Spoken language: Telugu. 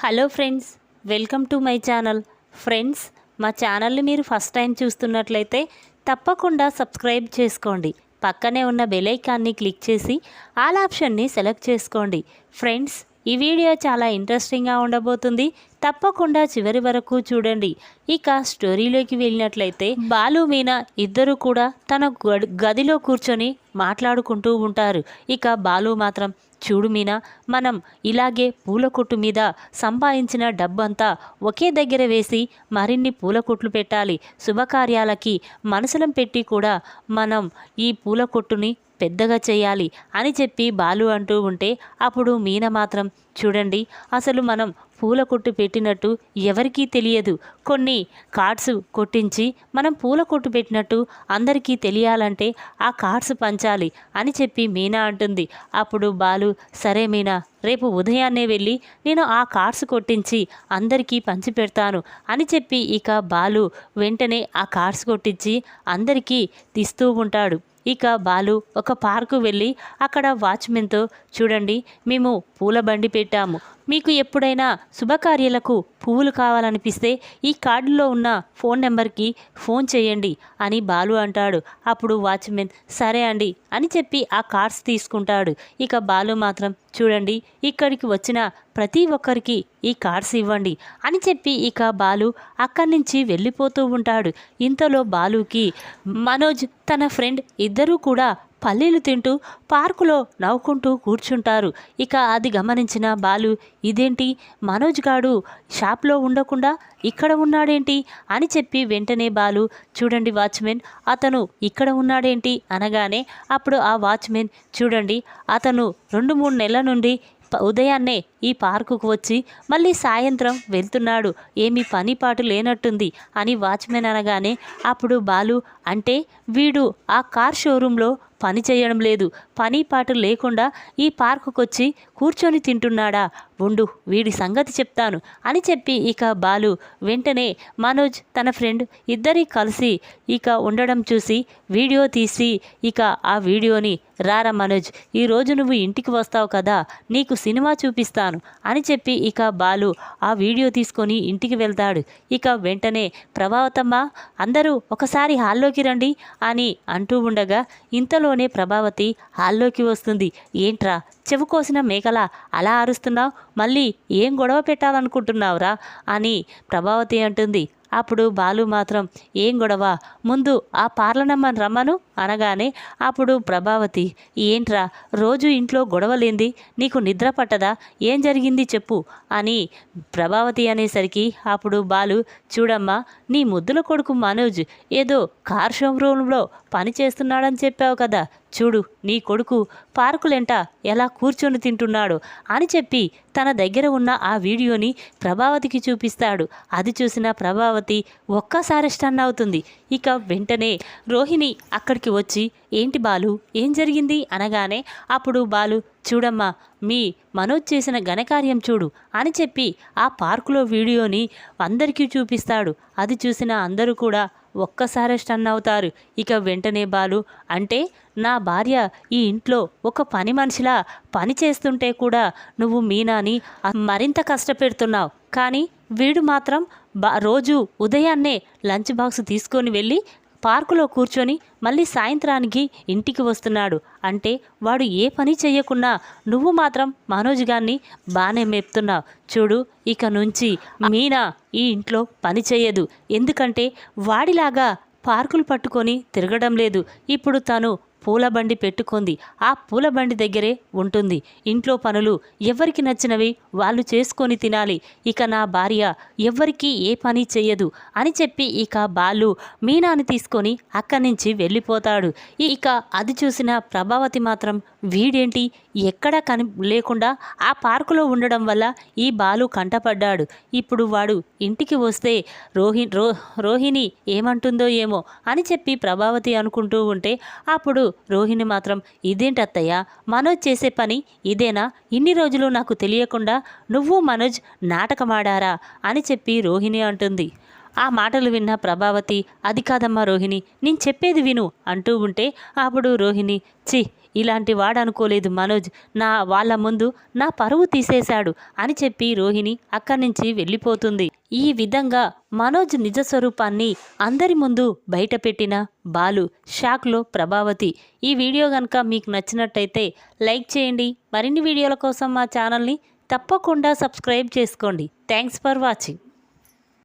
Hello friends welcome to my channel. Friends మా ఛానల్ని మీరు ఫస్ట్ టైం చూస్తున్నట్లయితే తప్పకుండా సబ్స్క్రైబ్ చేసుకోండి. పక్కనే ఉన్న బెలైకాన్ని క్లిక్ చేసి ఆల్ ఆప్షన్ని సెలెక్ట్ చేసుకోండి. ఫ్రెండ్స్ ఈ వీడియో చాలా ఇంట్రెస్టింగ్గా ఉండబోతుంది. తప్పకుండా చివరి వరకు చూడండి. ఇక స్టోరీలోకి వెళ్ళినట్లయితే బాలు మీనా ఇద్దరు కూడా తన గదిలో కూర్చొని మాట్లాడుకుంటూ ఉంటారు. ఇక బాలు మాత్రం చూడు మీనా మనం ఇలాగే పూల కొట్టు మీద సంపాదించిన డబ్బంతా ఒకే దగ్గర వేసి మరిన్ని పూల కొట్లు పెట్టాలి. శుభకార్యాలకి మనసులం పెట్టి కూడా మనం ఈ పూల కొట్టుని పెద్దగా చేయాలి అని చెప్పి బాలు అంటూ ఉంటే అప్పుడు మీన మాత్రం చూడండి అసలు మనం పూల కొట్టు పెట్టినట్టు ఎవరికీ తెలియదు. కొన్ని కార్డ్స్ కొట్టించి మనం పూల కొట్టు పెట్టినట్టు అందరికీ తెలియాలంటే ఆ కార్డ్స్ పంచాలి అని చెప్పి మీనా అంటుంది. అప్పుడు బాలు సరే మీనా రేపు ఉదయాన్నే వెళ్ళి నేను ఆ కార్డ్స్ కొట్టించి అందరికీ పంచి పెడతాను అని చెప్పి ఇక బాలు వెంటనే ఆ కార్డ్స్ కొట్టించి అందరికీ తీస్తూ ఉంటాడు. ఇక బాలు ఒక పార్కు వెళ్ళి అక్కడ వాచ్మెన్తో చూడండి మేము పూల బండి పెట్టాము. మీకు ఎప్పుడైనా శుభకార్యాలకు పువ్వులు కావాలనిపిస్తే ఈ కార్డులో ఉన్న ఫోన్ నెంబర్కి ఫోన్ చేయండి అని బాలు అంటాడు. అప్పుడు వాచ్మెన్ సరే అండి అని చెప్పి ఆ కార్డ్స్ తీసుకుంటాడు. ఇక బాలు మాత్రం చూడండి ఇక్కడికి వచ్చిన ప్రతి ఒక్కరికి ఈ కార్డ్స్ ఇవ్వండి అని చెప్పి ఇక బాలు అక్కడి నుంచి వెళ్ళిపోతూ ఉంటాడు. ఇంతలో బాలుకి మనోజ్ తన ఫ్రెండ్ ఇద్దరూ కూడా పల్లీలు తింటూ పార్కులో నవ్వుకుంటూ కూర్చుంటారు. ఇక అది గమనించిన బాలు ఇదేంటి? మనోజ్ గాడు షాప్లో ఉండకుండా ఇక్కడ ఉన్నాడేంటి? అని చెప్పి వెంటనే బాలు చూడండి వాచ్మెన్ అతను ఇక్కడ ఉన్నాడేంటి? అనగానే అప్పుడు ఆ వాచ్మెన్ చూడండి అతను రెండు మూడు నెలల నుండి ఉదయాన్నే ఈ పార్కుకు వచ్చి మళ్ళీ సాయంత్రం వెళ్తున్నాడు. ఏమీ పని పాటు లేనట్టుంది అని వాచ్మెన్ అనగానే అప్పుడు బాలు అంటే వీడు ఆ కార్ షోరూంలో పని చేయడం లేదు. పని పాటు లేకుండా ఈ పార్కుకొచ్చి కూర్చొని తింటున్నాడా? ఉండు వీడి సంగతి చెప్తాను అని చెప్పి ఇక బాలు వెంటనే మనోజ్ తన ఫ్రెండ్ ఇద్దరి కలిసి ఇక ఉండడం చూసి వీడియో తీసి ఇక ఆ వీడియోని రారా మనోజ్ ఈరోజు నువ్వు ఇంటికి వస్తావు కదా నీకు సినిమా చూపిస్తాను అని చెప్పి ఇక బాలు ఆ వీడియో తీసుకొని ఇంటికి వెళ్తాడు. ఇక వెంటనే ప్రభావతమ్మ అందరూ ఒకసారి హాల్లోకి రండి అని అంటూ ఉండగా ఇంతలోనే ప్రభావతి హాల్లోకి వస్తుంది. ఏంట్రా? చెవు కోసిన మేకలా అలా అరుస్తున్నావు? మళ్ళీ ఏం గొడవ పెట్టాలనుకుంటున్నావురా? అని ప్రభావతి అంటుంది. అప్పుడు బాలు మాత్రం ఏం గొడవ? ముందు ఆ పార్లనమ్మని రమ్మను. అనగానే అప్పుడు ప్రభావతి ఏంట్రా రోజు ఇంట్లో గొడవలేంది? నీకు నిద్ర పట్టదా? ఏం జరిగింది చెప్పు అని ప్రభావతి అనేసరికి అప్పుడు బాలు చూడమ్మా నీ ముద్దుల కొడుకు మనోజ్ ఏదో కార్ షోరూంలో పని చేస్తున్నాడని చెప్పావు కదా. చూడు నీ కొడుకు పార్కులెంట ఎలా కూర్చొని తింటున్నాడు అని చెప్పి తన దగ్గర ఉన్న ఆ వీడియోని ప్రభావతికి చూపిస్తాడు. అది చూసిన ప్రభావతి ఒక్కసారి స్టన్ అవుతుంది ఇక వెంటనే రోహిణి అక్కడికి వచ్చి ఏంటి బాలు? ఏం జరిగింది? అనగానే అప్పుడు బాలు చూడమ్మా మీ మనోజ్ చేసిన ఘనకార్యం చూడు అని చెప్పి ఆ పార్కులో వీడియోని అందరికీ చూపిస్తాడు. అది చూసిన అందరూ కూడా ఒక్కసారి స్టన్ అవుతారు. ఇక వెంటనే బాలు అంటే నా భార్య ఈ ఇంట్లో ఒక పని మనిషిలా పని చేస్తుంటే కూడా నువ్వు మీనాని మరింత కష్టపెడుతున్నావు. కానీ వీడు మాత్రం బా రోజు ఉదయాన్నే లంచ్ బాక్స్ తీసుకొని వెళ్ళి పార్కులో కూర్చొని మళ్ళీ సాయంత్రానికి ఇంటికి వస్తున్నాడు. అంటే వాడు ఏ పని చేయకున్నా నువ్వు మాత్రం మనోజ్ గారిని బాగానే మెప్తున్నావు. చూడు ఇక నుంచి మీనా ఈ ఇంట్లో పని చేయదు ఎందుకంటే వాడిలాగా పార్కులు పట్టుకొని తిరగడం లేదు. ఇప్పుడు తను పూల బండి పెట్టుకుంది. ఆ పూల బండి దగ్గరే ఉంటుంది. ఇంట్లో పనులు ఎవరికి నచ్చినవి వాళ్ళు చేసుకొని తినాలి. ఇక నా భార్య ఎవ్వరికీ ఏ పని చెయ్యదు అని చెప్పి ఇక బాలు మీనాని తీసుకొని అక్కడి నుంచి వెళ్ళిపోతాడు. ఇక అది చూసిన ప్రభావతి మాత్రం వీడేంటి? ఎక్కడా కని లేకుండా ఆ పార్కులో ఉండడం వల్ల ఈ బాలు కంటపడ్డాడు. ఇప్పుడు వాడు ఇంటికి వస్తే రోహి రో రోహిణి ఏమంటుందో ఏమో అని చెప్పి ప్రభావతి అనుకుంటూ ఉంటే అప్పుడు రోహిణి మాత్రం ఇదేంటి అత్తయ్య? మనోజ్ చేసే పని ఇదేనా? ఇన్ని రోజులు నాకు తెలియకుండా నువ్వు మనోజ్ నాటకమాడారా? అని చెప్పి రోహిణి అంటుంది. ఆ మాటలు విన్న ప్రభావతి అది కాదమ్మా రోహిణి నేను చెప్పేది విను అంటూ ఉంటే అప్పుడు రోహిణి చి ఇలాంటి వాడు అనుకోలేదు మనోజ్ నా వాళ్ళ ముందు నా పరువు తీసేశాడు అని చెప్పి రోహిణి అక్కడి నుంచి వెళ్ళిపోతుంది. ఈ విధంగా మనోజ్ నిజ స్వరూపాన్ని అందరి ముందు బయటపెట్టిన బాలు షాక్లో ప్రభావతి. ఈ వీడియో కనుక మీకు నచ్చినట్టయితే లైక్ చేయండి. మరిన్ని వీడియోల కోసం మా ఛానల్ని తప్పకుండా సబ్స్క్రైబ్ చేసుకోండి. Thanks for watching.